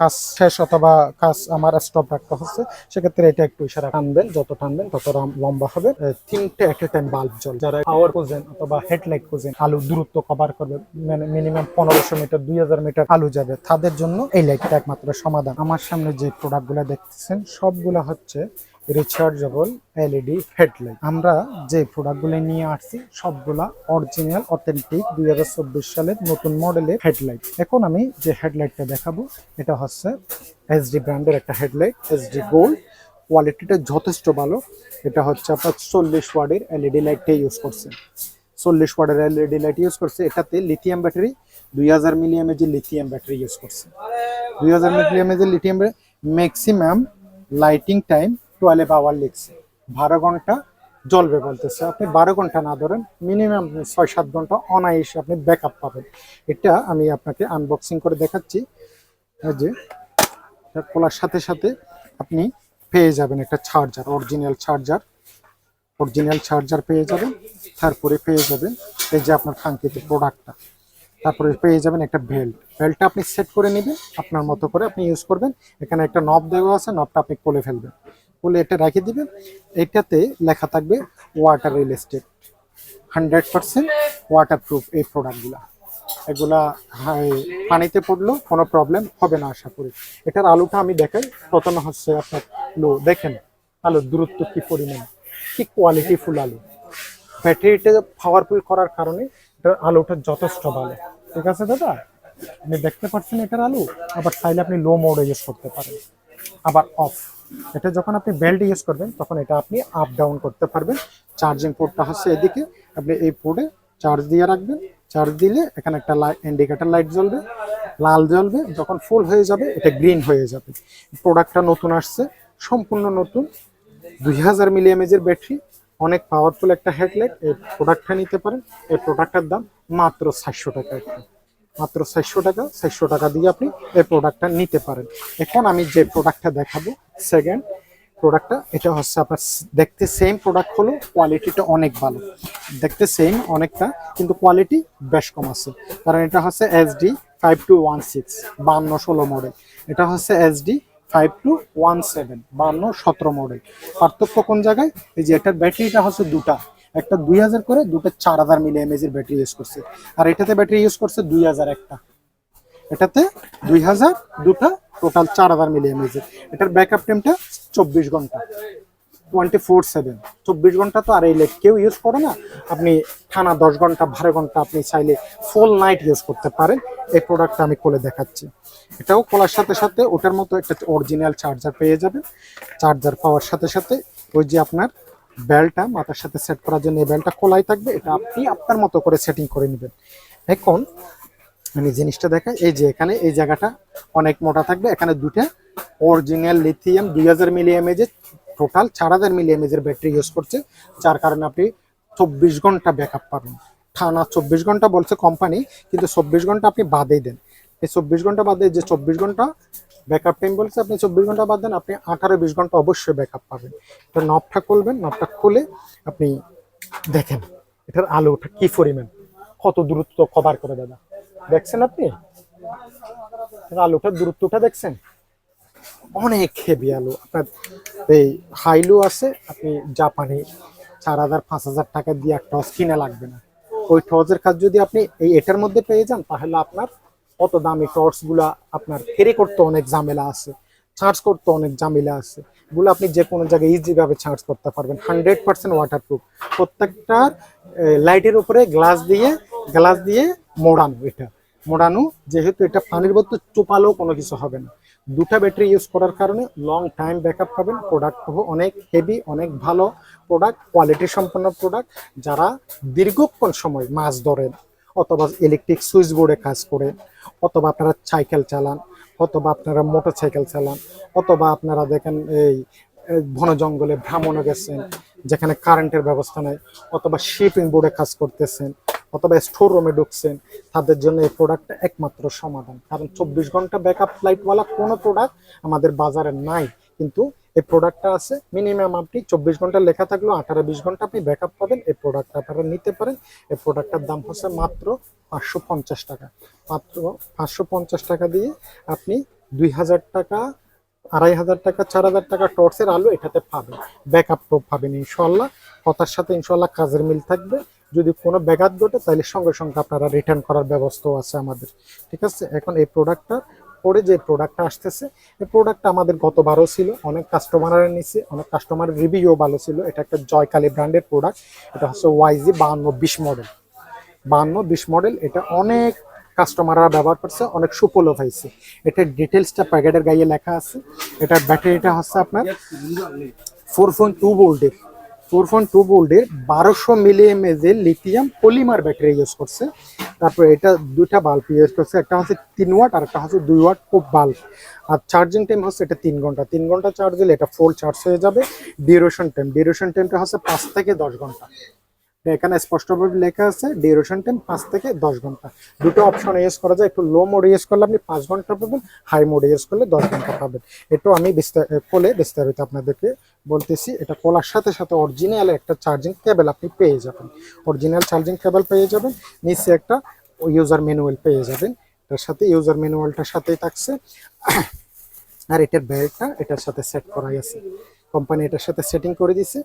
কাজ শেষ অথবা কাজ আমার স্টপ রাখতে হচ্ছে, সেক্ষেত্রে এটা একটু ইশারা টানবেন, যত টানবেন তত লম্বা হবে। তিনটে একটা টাইম বাল্ব জল যারা পাওয়ার খুঁজেন অথবা হেডলাইট খুঁজেন, আলু দূরত্ব কভার করবে মানে মিনিমাম পনেরোশো মিটার দুই হাজার মিটার আলু যাবে। তাদের জন্য এই লাইটটা একমাত্র সমাধান। আমার সামনে যে প্রোডাক্টগুলো দেখতেছেন, সবগুলো হচ্ছে রিচার্জেবল এলইডি হেডলাইট আমরা যে প্রোডাক্টগুলো নিয়ে আসছি, সবগুলা অরিজিনাল অথেন্টিক দুই হাজার চব্বিশ সালের নতুন মডেলের হেডলাইট এখন আমি যে হেডলাইটটা দেখাবো, এটা হচ্ছে এসডি ব্র্যান্ডের একটা হেডলাইট এসডি গোল্ড কোয়ালিটিটা যথেষ্ট ভালো। এটা হচ্ছে আপনার চল্লিশ ওয়ার্ডের এলইডি লাইটটা ইউজ করছে। চল্লিশ ওয়ার্ডের এলইডি লাইট ইউজ করছে, এটাতে লিথিয়াম ব্যাটারি দুই হাজার মিলিয়াম যে লিথিয়াম ব্যাটারি ইউজ করছে। দুই হাজার মিলিয়াম যে lithium maximum lighting time twelve hour লিখছে। বারো ঘণ্টা জ্বলবে বলতেছে। আপনি বারো ঘণ্টা না ধরেন মিনিমাম ছয় সাত ঘণ্টা অনায়াসে আপনি ব্যাকআপ পাবেন। এটা আমি আপনাকে আনবক্সিং করে দেখাচ্ছি। যে খোলার সাথে সাথে আপনি পেয়ে যাবেন একটা charger original charger original charger পেয়ে যাবেন, তারপরে পেয়ে যাবেন এই যে আপনার কাঙ্ক্ষিত প্রোডাক্টটা তারপরে পেয়ে যাবেন একটা বেল্ট বেল্টটা আপনি সেট করে নেবেন, আপনার মতো করে আপনি ইউজ করবেন। এখানে একটা নব দেওয়া আছে নবটা আপনি খুলে ফেলবেন। খুলে এটা রেখে দিবেন। এটাতে লেখা থাকবে water real estate hundred percent waterproof এই প্রোডাক্টগুলা এগুলা পানিতে পড়লেও কোনো প্রবলেম হবে না আশা করি। এটার আলুটা আমি দেখাই। প্রথমে হচ্ছে আপনার লো দেখেন আলুর দূরত্ব কি পরিমাণ। কি কোয়ালিটি ফুল আলু। ব্যাটারিটা পাওয়ারফুল করার কারণে এটার আলুটা যথেষ্ট ভালো। ঠিক আছে দাদা? আপনি দেখতে পাচ্ছেন এটার আলু। আবার চাইলে আপনি লো মোডে ইউজ করতে পারেন। আবার অফ এটা যখন আপনি বেল্ট ইউজ করবেন, তখন এটা আপনি আপ ডাউন করতে পারবেন। চার্জিং পোর্টটা হচ্ছে এদিকে। আপনি এই পোর্টে চার্জ দিয়ে রাখবেন। চার্জ দিলে এখানে একটা লাইট ইন্ডিকেটর লাইট জ্বলবে। লাল জ্বলবে। যখন ফুল হয়ে যাবে, এটা গ্রিন হয়ে যাবে। প্রোডাক্টটা নতুন আসছে। সম্পূর্ণ নতুন। দুই হাজার এমএজের ব্যাটারি অনেক পাওয়ারফুল একটা হেডলাইট এই প্রোডাক্টটা নিতে পারেন। এই প্রোডাক্টটার দাম মাত্র চারশো টাকা। একটা মাত্র চারশো টাকা চারশো টাকা দিয়ে আপনি এই প্রোডাক্টটা নিতে পারেন। এখন আমি যে প্রোডাক্টটা দেখাবো সেকেন্ড প্রোডাক্টটা এটা হচ্ছে আপনার দেখতে সেম প্রোডাক্ট হলো কোয়ালিটিটা অনেক ভালো। দেখতে সেম অনেকটা, কিন্তু কোয়ালিটি বেশ কম আছে। কারণ এটা হচ্ছে SD five two one six বান্ন ষোলো মডেল এটা হচ্ছে SD five two one seven বান্ন সতেরো মডেল পার্থক্য কোন জায়গায়? এই যে এটার ব্যাটারিটা হচ্ছে দুটা। একটা দুই হাজার করে, দুটো চার হাজার মিলি এমএজের ব্যাটারি ইউজ করছে। আর এটাতে ব্যাটারি ইউজ করছে দুই হাজার একটা। এটাতে দুই হাজার, দুটা টোটাল চার হাজার মিলি এমএজের এটার ব্যাকআপ টাইমটা চব্বিশ ঘণ্টা। টোয়েন্টি ফোর সেভেন চব্বিশ ঘণ্টা তো আর এই লাইট কেউ ইউজ করে না। আপনি টানা দশ ঘণ্টা, বারো ঘণ্টা আপনি চাইলে ফুল নাইট ইউজ করতে পারেন। এই প্রোডাক্টটা আমি খুলে দেখাচ্ছি। এটাও খোলার সাথে সাথে ওটার মতো একটা অরিজিনাল চার্জার পেয়ে যাবেন। চার্জার পাওয়ার সাথে সাথে ওই যে আপনার বেলটা মাথার সাথে সেট করার জন্য এই বেলটা খোলাই থাকবে। এটা আপনি আপনার মতো করে সেটিং করে নেবেন। এখন আমি জিনিসটা দেখাই। এই যে এখানে এই জায়গাটা অনেক মোটা থাকবে। এখানে দুটা অরিজিনাল লিথিয়াম দুই হাজার মিলি এমএজের টোটাল চার হাজার মিলি এমএজের ব্যাটারি ইউজ করছে। যার কারণে আপনি চব্বিশ ঘণ্টা ব্যাকআপ পাবেন। টানা চব্বিশ ঘণ্টা বলছে কোম্পানি কিন্তু চব্বিশ ঘণ্টা আপনি বাদেই দেন। এই চব্বিশ ঘণ্টা বাদে যে চব্বিশ ঘণ্টা ব্যাকআপ টাইম বলছে, আপনি চব্বিশ ঘণ্টা বাদ দেন, আপনি আঠারো বিশ ঘণ্টা অবশ্যই ব্যাকআপ পাবেন। এটা নবটা খুলবেন নবটা খুলে আপনি দেখেন, এটার আলোটা কি পরিমাণ, কত দূরত্ব কভার করে দাদা। দেখছেন আপনি? আলোটার দূরত্বটা দেখছেন? অনেক হেভি আলু। আপনার এই হাইলু আছে, আপনি জাপানি চার হাজার, পাঁচ হাজার টাকা দিয়ে একটা টস কিনে লাগবে না। ওই টসের কাজ যদি আপনি এই এটার মধ্যে পেয়ে যান, তাহলে আপনার অত দামি টর্চগুলা আপনার ক্যারি করতে অনেক ঝামেলা আছে চার্জ করতে অনেক ঝামেলা আছে, এগুলো আপনি যে কোনো জায়গায় ইজি ভাবে চার্জ করতে পারবেন হান্ড্রেড পার্সেন্ট ওয়াটার প্রুফ প্রত্যেকটার লাইটের উপরে গ্লাস দিয়ে গ্লাস দিয়ে মোড়ানো এটা। মোড়ানো, যেহেতু এটা পানির বোতল চোপালেও কোনো কিছু হবে না। দুটা ব্যাটারি ইউজ করার কারণে লং টাইম ব্যাকআপ পাবেন। প্রোডাক্ট অনেক হেভি অনেক ভালো প্রোডাক্ট কোয়ালিটি সম্পন্ন প্রোডাক্ট যারা দীর্ঘক্ষণ সময় মাছ ধরেন অথবা ইলেকট্রিক সুইচ বোর্ডে কাজ করে, অথবা আপনারা সাইকেল চালান, অথবা আপনারা মোটর সাইকেল চালান, অথবা আপনারা দেখেন এই বন জঙ্গলে ভ্রমণে গেছেন, যেখানে কারেন্টের ব্যবস্থা নেই, অথবা শিপিং বোর্ডে কাজ করতেছেন, অথবা স্টোর রুমে ঢুকছেন, তাদের জন্য এই প্রোডাক্টটা একমাত্র সমাধান। কারণ চব্বিশ ঘণ্টা ব্যাকআপ লাইটওয়ালা কোনো প্রোডাক্ট আমাদের বাজারে নাই। কিন্তু এই প্রোডাক্টটা আছে। মিনিমাম আপনি চব্বিশ ঘণ্টা লেখা থাকলেও আঠারো বিশ ঘণ্টা আপনি ব্যাকআপ পাবেন। এই প্রোডাক্টটা আপনারা নিতে পারেন। এই প্রোডাক্টটার দাম হচ্ছে মাত্র পাঁচশো পঞ্চাশ টাকা। মাত্র পাঁচশো পঞ্চাশ টাকা দিয়ে আপনি দুই হাজার টাকা, আড়াই হাজার টাকা, চার হাজার টাকা টর্চের আলো এটাতে পাবেন। ব্যাকআপ প্রুফ পাবেন ইনশাল্লাহ কথার সাথে ইনশাল্লাহ কাজের মিল থাকবে। যদি কোনো ব্যাঘাত ঘটে তাহলে সঙ্গে সঙ্গে আপনারা রিটার্ন করার ব্যবস্থাও আছে আমাদের। ঠিক আছে? এখন এই প্রোডাক্টটা পরে যে প্রোডাক্টটা আসতেছে, এই প্রোডাক্টটা আমাদের গত গতবারও ছিল। অনেক কাস্টমারের নিচে অনেক কাস্টমারের রিভিউও ভালো ছিল। এটা একটা জয়কালী ব্র্যান্ডের প্রোডাক্ট এটা হচ্ছে ওয়াইজি বাহান্ন বিশ মডেল বাহান্ন বিশ মডেল এটা অনেক কাস্টমাররা ব্যবহার করছে, অনেক সুফলও হয়েছে। এটার ডিটেলসটা প্যাকেটের গায়ে লেখা আছে। এটার ব্যাটারিটা হচ্ছে আপনার ফোর পয়েন্ট টু ভোল্টের ফোর পয়েন্ট টু ভোল্টের বারোশো milli lithium polymer battery use করছে তারপরে এটা দুইটা বাল্ব ইউজ করছে, একটা হচ্ছে তিন ওয়াট আর একটা হচ্ছে দুই ওয়াট খুব বাল্ব আর চার্জিং টাইম হচ্ছে এটা তিন ঘণ্টা। তিন ঘণ্টা চার্জ দিলে এটা ফুল চার্জ হয়ে যাবে। ডিউরেশন টাইম ডিউরেশন টাইমটা হচ্ছে পাঁচ থেকে দশ ঘণ্টা। এখানে স্পষ্টভাবে লেখা আছে ডিউরেশন টাইম পাঁচ থেকে দশ ঘণ্টা। দুটো অপশন ইউজ করা যায়, একটু লো মোড ইউজ করলে আপনি পাঁচ ঘণ্টা পাবেন হাই মোড ইউজ করলে দশ ঘণ্টা পাবেন। এটাও আমি কোলে বিস্তারিত আপনাদেরকে বলতেছি, এটা কোলার সাথে সাথে অরিজিনাল একটা চার্জিং কেবল আপনি পেয়ে যাবেন। অরিজিনাল চার্জিং কেবল পেয়ে যাবেন, নিচে একটা ইউজার ম্যানুয়াল পেয়ে যাবেন। এটার সাথে ইউজার ম্যানুয়ালটার সাথেই থাকছে। আর এটার ব্যাগটা এটার সাথে সেট করাই আছে। কোম্পানি এটার সাথে সেটিং করে দিছে।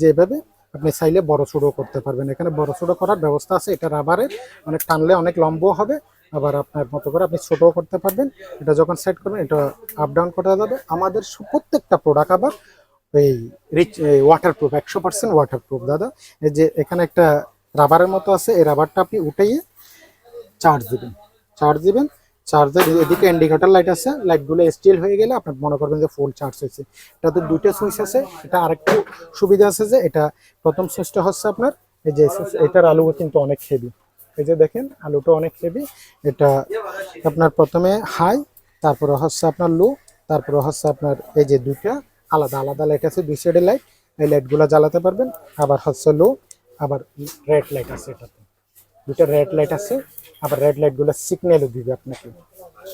যেভাবে আপনি চাইলে বড় ছোটো করতে পারবেন। এখানে বড় ছোটো করার ব্যবস্থা আছে, এটা রাবারের অনেক টানলে অনেক লম্ব হবে, আবার আপনার মতো করে আপনি ছোটও করতে পারবেন। এটা যখন সেট করবেন, এটা আপ ডাউন করা যাবে। আমাদের প্রত্যেকটা প্রোডাক্ট আবার এই রিচ ওয়াটার প্রুফ একশো পার্সেন্ট ওয়াটার প্রুফ দাদা। এই যে এখানে একটা রাবারের মতো আছে, এই রাবারটা আপনি উঠাইয়ে চার্জ দিবেন। চার্জ দিবেন চার্জের এদিকে ইন্ডিকেটর লাইট আছে লাইটগুলো স্টিল হয়ে গেলে আপনি মনে করবেন যে ফুল চার্জ হয়েছে। এটাতে দুইটা সুইচ আছে, এটা আরেকটু সুবিধা আছে যে এটা প্রথম সুইচটা হচ্ছে আপনার, এই যে এটার আলু কিন্তু অনেক হেভি এই যে দেখেন, আলুটা অনেক হেভি এটা আপনার প্রথমে হাই তারপরে হচ্ছে আপনার লো তারপরে হচ্ছে আপনার এই যে দুইটা, আলাদা আলাদা লাইট আছে, দুই সাইডে লাইট এই লাইটগুলো জ্বালাতে পারবেন। আবার হচ্ছে লো আবার রেড লাইট আছে এটাতে। দুটো রেড লাইট আছে আবার রেড লাইটগুলো সিগন্যালও দিবে আপনাকে।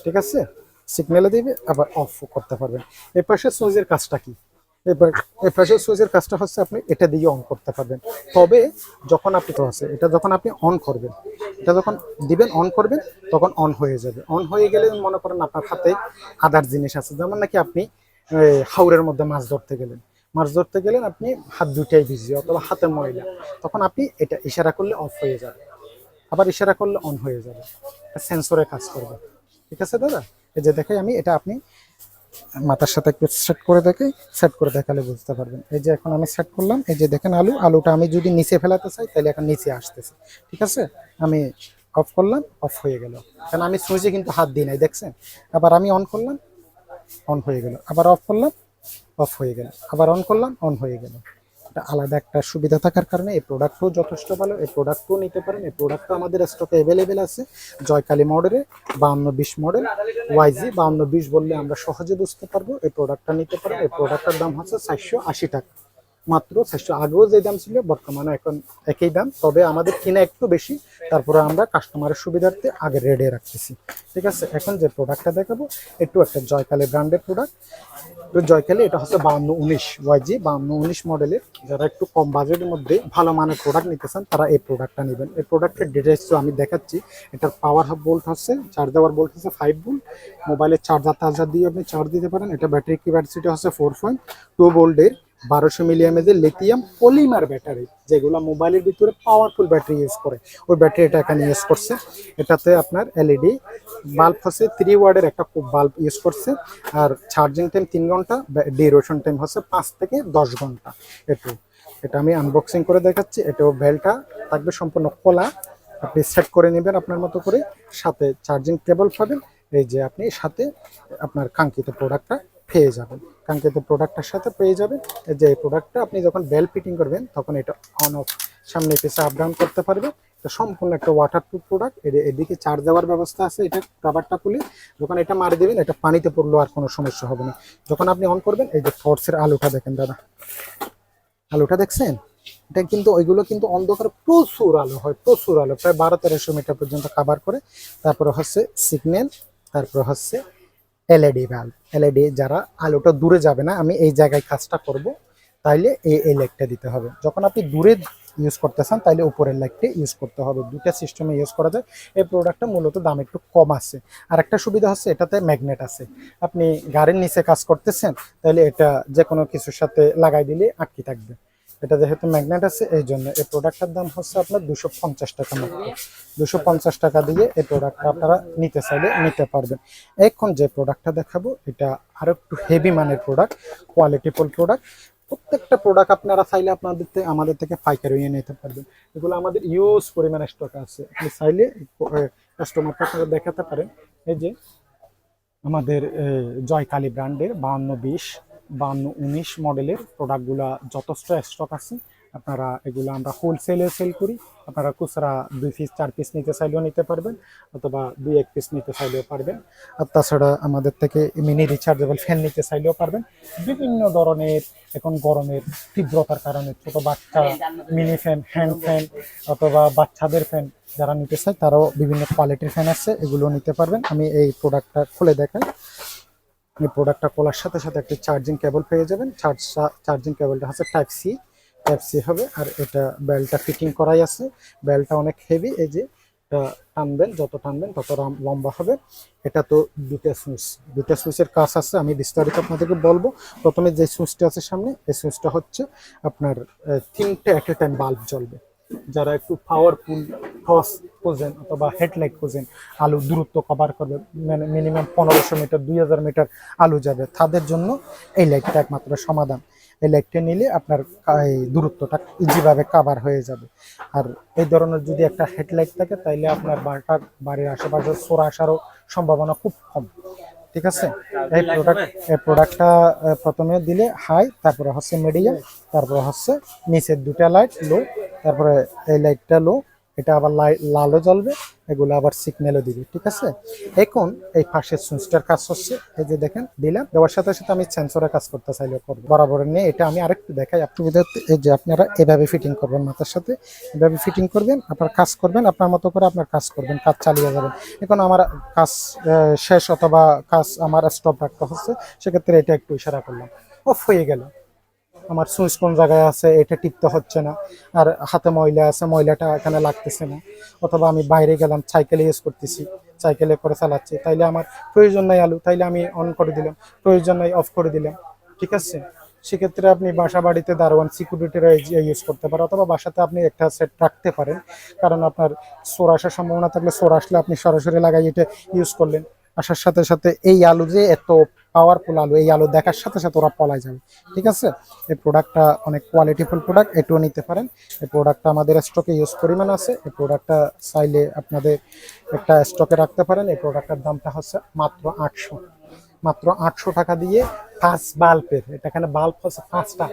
ঠিক আছে? সিগন্যালও দিবে আবার অফ করতে পারবেন। এই পাশে সুইচের কাজটা কি? এই পাশে সুইচের কাজটা হচ্ছে আপনি এটা দিয়ে অন করতে পারবেন। তবে যখন আপনি তো আছে এটা যখন আপনি অন করবেন এটা যখন দিবেন অন করবেন তখন অন হয়ে যাবে। অন হয়ে গেলে মনে করেন আপনার হাতে আদার জিনিস আছে। যেমন নাকি আপনি এই, হাওরের মধ্যে মাছ ধরতে গেলেন। মাছ ধরতে গেলেন আপনি হাত দুইটাই ভিজি অথবা হাতে ময়লা। তখন আপনি এটা ইশারা করলে অফ হয়ে যাবে। আবার ইশারা করলে অন হয়ে যাবে। সেন্সরে কাজ করবে। ঠিক আছে দাদা? এই যে দেখাই আমি এটা আপনি মাথার সাথে একটু সেট করে দেখে সেট করে দেখালে বুঝতে পারবেন। এই যে এখন আমি সেট করলাম, এই যে দেখেন আলু, আলুটা আমি যদি নিচে ফেলাতে চাই, তাহলে এখন নিচে আসতেছে। ঠিক আছে? আমি অফ করলাম অফ হয়ে গেল। কারণ আমি সুইচে কিন্তু হাত দিই নাই, দেখছেন? আবার আমি অন করলাম অন হয়ে গেল। আবার অফ করলাম অফ হয়ে গেল। আবার অন করলাম অন হয়ে গেল। এটা আলাদা একটা সুবিধা থাকার কারণে এই প্রোডাক্টও যথেষ্ট ভালো, এই প্রোডাক্টও নিতে পারেন, এই প্রোডাক্টটা আমাদের স্টকে অ্যাভেলেবেল আছে, জয়কালী মডেলে বাউন্ন বিশ মডেল ওয়াইজি বাউন্ন বিশ বললে আমরা সহজে বুঝতে পারব, এই প্রোডাক্টটা নিতে পারেন, এই প্রোডাক্টটার দাম হচ্ছে চারশো আশি টাকা। মাত্র চারশো। আগেও যে দাম ছিল, বর্তমানে এখন একই দাম। তবে আমাদের কিনা একটু বেশি, তারপরে আমরা কাস্টমারের সুবিধার্থে আগে রেডে রাখতেছি। ঠিক আছে? এখন যে প্রোডাক্টটা দেখাবো, একটু একটা জয়কালী ব্র্যান্ডের প্রোডাক্ট তো জয়কালী এটা হচ্ছে বাউন্ন উনিশ ওয়াইজি বাউন্ন উনিশ মডেলের যারা একটু কম বাজেটের মধ্যে ভালো মানের প্রোডাক্ট নিতে চান, তারা এই প্রোডাক্টটা নেবেন। এই প্রোডাক্টের ডিটেলসও আমি দেখাচ্ছি। এটার পাওয়ার হাফ বোল্ট হচ্ছে চার্জ দেওয়ার বোল্ট হচ্ছে ফাইভ বোল্ট মোবাইলের চার্জার টার্জার দিয়ে আপনি চার্জ দিতে পারেন। এটা ব্যাটারি ক্যাপাসিটি হচ্ছে ফোর পয়েন্ট টু ভোল্টের বারোশো মিলিয়ামেজের লিথিয়াম পলিমার ব্যাটারি যেগুলো মোবাইলের ভিতরে পাওয়ারফুল ব্যাটারি ইউজ করে, ওই ব্যাটারি এটা এখানে ইউজ করছে। এটাতে আপনার এলইডি বাল্ব হচ্ছে থ্রি ওয়ার্ডের একটা বাল্ব ইউজ করছে, আর চার্জিং টাইম তিন ঘণ্টা ডিউরেশন টাইম হচ্ছে পাঁচ থেকে দশ ঘণ্টা। একটু এটা আমি আনবক্সিং করে দেখাচ্ছি, এটাও বেলটা থাকবে সম্পূর্ণ খোলা। আপনি সেট করে নেবেন আপনার মতো করে, সাথে চার্জিং কেবল পাবেন। এই যে আপনি সাথে আপনার কাঙ্ক্ষিত প্রোডাক্টটা পেয়ে যাবেন। কারণ কাঙ্ক্ষিত প্রোডাক্টটার সাথে পেয়ে যাবেন। যে এই প্রোডাক্টটা আপনি যখন বেল ফিটিং করবেন, তখন এটা অন অফ সামনে পিছে আপ ডাউন করতে পারবে। এটা সম্পূর্ণ একটা ওয়াটারপ্রুফ প্রোডাক্টের এদিকে চার্জ দেওয়ার ব্যবস্থা আছে। এটা রাবারটা খুলে যখন এটা মারি দেবেন, এটা পানিতে পড়লেও আর কোনো সমস্যা হবে না। যখন আপনি অন করবেন, এই যে টর্চের আলোটা দেখেন দাদা। আলোটা দেখছেন? এটা কিন্তু, ওইগুলো কিন্তু অন্ধকার প্রচুর আলো হয়, প্রচুর আলো। প্রায় বারো তেরোশো মিটার পর্যন্ত কাভার করে। তারপরে হচ্ছে সিগন্যাল তারপরে হচ্ছে এলইডি বাল্ব এলইডি যারা আলোটা দূরে যাবে না, আমি এই জায়গায় কাজটা করব, তাইলে এই এই লাইটটা দিতে হবে। যখন আপনি দূরে ইউজ করতেছেন, তাইলে উপরের লাইটটি ইউজ করতে হবে। দুটা সিস্টেমে ইউজ করা যায়। এই প্রোডাক্টটা মূলত দাম একটু কম আছে। আর একটা সুবিধা হচ্ছে, এটাতে ম্যাগনেট আছে। আপনি গাড়ির নিচে কাজ করতেছেন তাহলে এটা যে কোনো কিছুর সাথে লাগাই দিলে আটকে থাকবে। এটা যেহেতু ম্যাগনেট আছে এই জন্য এই প্রোডাক্টটার দাম হচ্ছে আপনার দুশো পঞ্চাশ টাকা মাত্র। দুশো পঞ্চাশ টাকা দিয়ে এই প্রোডাক্টটা আপনারা নিতে চাইলে নিতে পারবেন। এখন যে প্রোডাক্টটা দেখাবো, এটা আরও একটু হেভি মানের প্রোডাক্ট কোয়ালিটিফুল প্রোডাক্ট প্রত্যেকটা প্রোডাক্ট আপনারা চাইলে আপনাদের আমাদের থেকে পাইকারি নিয়ে নিতে পারবেন। এগুলো আমাদের ইউজ পরিমাণে স্টক আছে। আপনি চাইলে কাস্টমারকে আপনারা দেখাতে পারেন। এই যে আমাদের জয়কালী ব্র্যান্ডের বাহান্ন বিশ। বাহান্ন উনিশ মডেলের প্রোডাক্টগুলো যথেষ্ট স্টক আছে। আপনারা এগুলো আমরা হোলসেলে সেল করি। আপনারা খুচরা দুই পিস চার পিস নিতে চাইলেও নিতে পারবেন অথবা দুই এক পিস নিতে চাইলেও পারবেন। আর তাছাড়া আমাদের থেকে মিনি রিচার্জেবল ফ্যান নিতে চাইলেও পারবেন। বিভিন্ন ধরনের এখন গরমের তীব্রতার কারণে ছোট বাচ্চা মিনি ফ্যান হ্যান্ড ফ্যান অথবা বাচ্চাদের ফ্যান যারা নিতে চায় তারাও বিভিন্ন কোয়ালিটির ফ্যান আছে এগুলো নিতে পারবেন। আমি এই প্রোডাক্টটা খুলে দেখাই। এই প্রোডাক্টটা খোলার সাথে সাথে একটি চার্জিং কেবল পেয়ে যাবেন। চার্জ চার্জিং কেবলটা হচ্ছে টাইপ সি টাইপ সি হবে, আর এটা বেলটা ফিটিং করাই আছে। বেলটা অনেক হেভি এই যে এটা টানবেন, যত টানবেন তত লম্বা হবে। এটা তো দুটা সুইচ দুটা সুইচের কাজ আছে, আমি বিস্তারিত আপনাদেরকে বলব। প্রথমে যে সুইচটা আছে সামনে, এই সুইচটা হচ্ছে আপনার তিনটে এট এ টাইম বাল্ব জ্বলবে। যারা একটু পাওয়ারফুল টস কোজেন অথবা হেডলাইট কোজেন আলু দূরত্ব কভার করবে মানে মিনিমাম পনেরোশো মিটার দুই হাজার মিটার আলু যাবে। তাদের জন্য এই লাইটটা একমাত্র সমাধান। এই লাইটটা নিলে আপনার এই দূরত্বটা ইজিভাবে কাভার হয়ে যাবে। আর এই ধরনের যদি একটা হেডলাইট থাকে তাইলে আপনার বাড়িটার বাড়ির আশেপাশে সোরা আসারও সম্ভাবনা খুব কম। ঠিক আছে? এই প্রোডাক্ট এই প্রোডাক্টটা প্রথমে দিলে হাই তারপরে হচ্ছে মিডিয়াম তারপরে হচ্ছে নিচের দুটা লাইট লো তারপরে এই লাইটটা লো এটা আবার লালও জ্বলবে, এগুলো আবার সিগন্যালও দিবে, ঠিক আছে? এখন এই পাশের সুইচটার কাজ হচ্ছে, এই যে দেখেন, দিলাম। দেওয়ার সাথে সাথে আমি সেন্সরের কাজ করতে চাইলে করব। বরাবর নিয়ে এটা আমি আরেকটু দেখাই আপনাদের এই যে আপনারা এভাবে ফিটিং করবেন মাথার সাথে, এভাবে ফিটিং করবেন, আপনার কাজ করবেন, আপনার মতো করে আপনার কাজ করবেন, কাজ চালিয়ে যাবেন। এখন আমার কাজ শেষ অথবা কাজ আমার স্টপ রাখতে হচ্ছে, সেক্ষেত্রে এটা একটু ইশারা করলাম। অফ হয়ে গেল। আমার সুইচ কোন জায়গায় আছে, এটা টিপতে হচ্ছে না। আর হাতে ময়লা আছে, ময়লাটা এখানে লাগতেছে না। অথবা আমি বাইরে গেলাম সাইকেলে ইউজ করতেছি সাইকেলে করে চালাচ্ছি। তাইলে আমার প্রয়োজন নাই আলু, তাইলে আমি অন করে দিলাম। প্রয়োজন নাই অফ করে দিলাম। ঠিক আছে? সেক্ষেত্রে আপনি বাসা বাড়িতে দারোয়ান সিকিউরিটিরা ইউজ করতে পারেন অথবা বাসাতে আপনি একটা সেট রাখতে পারেন। কারণ আপনার সোর আসার সম্ভাবনা থাকলে সোর আসলে আপনি সরাসরি লাগাই এটা ইউজ করলেন। আসার সাথে সাথে এই আলু যে এত পাওয়ারফুল আলু, এই আলু দেখার সাথে সাথে ওরা পলাই যাবে, ঠিক আছে? এই প্রোডাক্টটা অনেক কোয়ালিটিফুল প্রোডাক্ট এটুও নিতে পারেন। এই প্রোডাক্টটা আমাদের স্টকে ইউজ পরিমাণ আছে। এই প্রোডাক্টটা চাইলে আপনাদের একটা স্টকে রাখতে পারেন। এই প্রোডাক্টটার দামটা হচ্ছে মাত্র আটশো। মাত্র আটশো টাকা দিয়ে ফাঁস বাল্বের এখানে বাল্ব হচ্ছে পাঁচটা।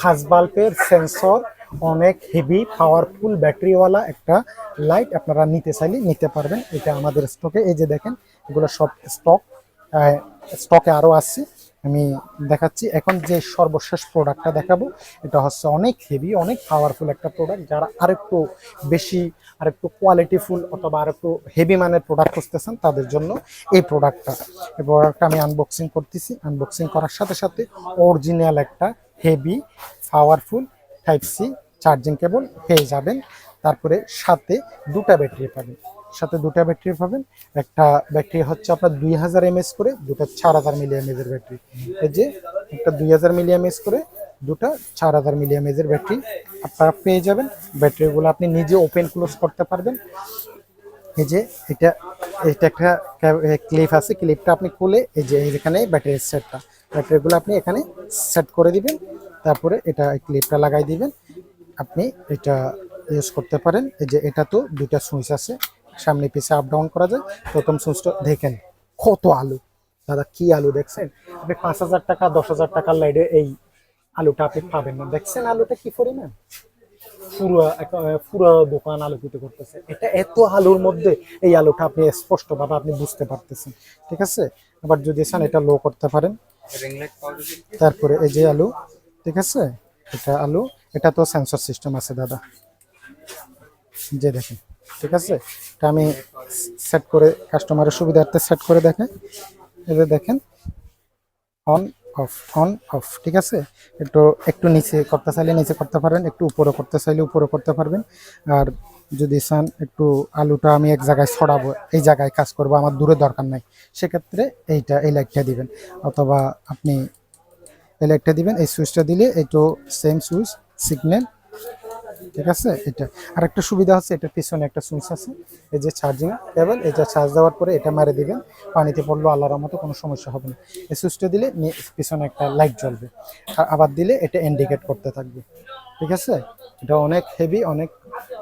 ফাঁস বাল্বের সেন্সর, অনেক হেভি, পাওয়ারফুল, ব্যাটারিওয়ালা একটা লাইট আপনারা নিতে চাইলে নিতে পারবেন। এটা আমাদের স্টকে, এই যে দেখেন, এগুলো সব স্টক স্টকে আরও আছে। আমি দেখাচ্ছি। এখন যে সর্বশেষ প্রোডাক্টটা দেখাবো, এটা হচ্ছে অনেক হেভি অনেক পাওয়ারফুল একটা প্রোডাক্ট যারা আরেকটু বেশি, আরেকটু কোয়ালিটিফুল অথবা আরেকটু হেভি মানের প্রোডাক্ট খুঁজতেছেন, তাদের জন্য এই প্রোডাক্টটা এই প্রোডাক্টটা আমি আনবক্সিং করতেছি। আনবক্সিং করার সাথে সাথে অরিজিনাল একটা heavy powerful type C charging cable পেয়ে যাবেন। তারপরে সাথে দুটা ব্যাটারি পাবেন। সাথে দুটা ব্যাটারি পাবেন। একটা ব্যাটারি হচ্ছে আপনার দুই হাজার এমএস করে, দুটা চার হাজার মিলি এর ব্যাটারি এই যে একটা দুই হাজার মিলি এমএস করে, দুটা চার হাজার মিলি এর ব্যাটারি আপনারা পেয়ে যাবেন। ব্যাটারিগুলো আপনি নিজে ওপেন ক্লোজ করতে পারবেন। এই যে এটা এটা একটা ক্লিপ আছে। ক্লিপটা আপনি খুলে এই যে এখানে ব্যাটারির সেটটা ব্যাটারিগুলো আপনি এখানে সেট করে দিবেন। তারপরে এটা ক্লিপটা লাগাই দিবেন। আপনি এটা ইউজ করতে পারেন। এই যে এটা তো দুটা সুইচ আছে। সামনে পিছে আপ ডাউন করা যায়। প্রথম সুইচটা দেখেন কত আলু। দাদা কি আলু দেখছেন? আপনি পাঁচ হাজার টাকা দশ হাজার টাকার লাইডে এই আলুটা আপনি পাবেন না। দেখছেন আলুটা কি পরিমাণ? পুরো দোকান আলোকিত করতেছে। এটা এত আলুর মধ্যে এই আলুটা আপনি স্পষ্ট ভাবে আপনি বুঝতে পারতেছেন। ঠিক আছে? আবার যদি চান এটা লো করতে পারেন। তারপরে এই যে আলু ঠিক আছে? এটা আলু এটা তো সেন্সর সিস্টেম আছে দাদা। যে দেখেন। ঠিক আছে? এটা আমি সেট করে কাস্টমারের সুবিধার্থে সেট করে দেখেন এই যে দেখেন অন অফ অন অফ ঠিক আছে? একটু একটু নিচে করতে চাইলে নিচে করতে পারবেন একটু উপরে করতে চাইলে উপরে করতে পারবেন। আর যদি চান একটু আলুটা আমি এক জায়গায় ছড়াবো, এই জায়গায় কাজ করব, আমার দূরে দরকার নাই, সেক্ষেত্রে এইটা, এই লাইটটা দিবেন। অথবা আপনি এই লাইটটা দিবেন, এই সুইচটা দিলে একটু সেম সুইচ সিগন্যাল ঠিক আছে? এটা আর একটা সুবিধা হচ্ছে, এটা পিছনে একটা সুইচ আছে, এই যে চার্জিং কেবল যে চার্জ দেওয়ার পরে এটা মারে দিবেন, পানিতে পড়ল আল্লাহর মতো কোনো সমস্যা হবে না। এই সুইচটা দিলে পিছনে একটা লাইট জ্বলবে, আর আবার দিলে এটা ইন্ডিকেট করতে থাকবে, ঠিক আছে? এটা অনেক হেভি অনেক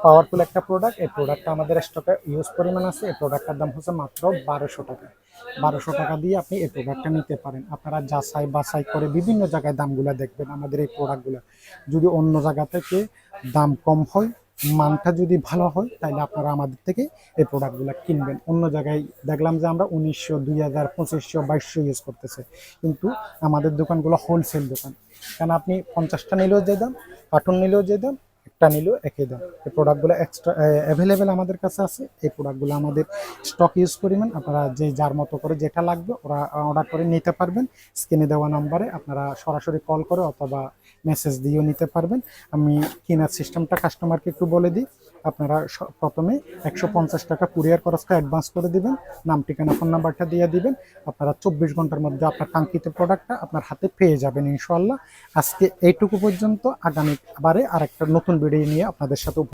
পাওয়ারফুল একটা প্রোডাক্ট এই প্রোডাক্টটা আমাদের স্টকে ইউজ পরিমাণ আছে, এই প্রোডাক্টটার দাম হচ্ছে মাত্র বারোশো টাকা। বারোশো টাকা দিয়ে আপনি এই প্রোডাক্টটা নিতে পারেন। আপনারা যাচাই বাছাই করে বিভিন্ন জায়গায় দামগুলো দেখবেন আমাদের এই প্রোডাক্টগুলো যদি অন্য জায়গা থেকে দাম কম হয়, মানটা যদি ভালো হয়, তাহলে আপনারা আমাদের থেকে এই প্রোডাক্টগুলো কিনবেন। অন্য জায়গায় দেখলাম যে আমরা উনিশশো, দুই হাজার, পঁচিশশো, বাইশশো ইউজ করতেছে। কিন্তু আমাদের দোকানগুলো হোলসেল দোকান। কারণ আপনি পঞ্চাশটা নিলেও যে দাম কার্টুন নিলেও যে দাম একটা নিল একই দাম এই প্রোডাক্টগুলো এক্সট্রা অ্যাভেলেবেল আমাদের কাছে আছে। এই প্রোডাক্টগুলো আমাদের স্টক ইউজ করিবেন আপনারা যে, যার মতো করে যেটা লাগবে, ওরা অর্ডার করে নিতে পারবেন। স্ক্রিনে দেওয়া নাম্বারে আপনারা সরাসরি কল করে অথবা মেসেজ দিয়েও নিতে পারবেন। আমি কেনার সিস্টেমটা কাস্টমারকে একটু বলে দিই। আপনারা প্রথমে একশো পঞ্চাশ টাকা কুরিয়ার খরচটা অ্যাডভান্স করে দিবেন। নাম, ঠিকানা ফোন নাম্বারটা দিয়ে দিবেন। আপনারা চব্বিশ ঘণ্টার মধ্যে আপনার কাঙ্ক্ষিত প্রোডাক্টটা আপনার হাতে পেয়ে যাবেন ইনশাল্লাহ আজকে এইটুকু পর্যন্ত আগামী বারে আরেকটা নতুন ভিডিও নিয়ে আপনাদের সাথে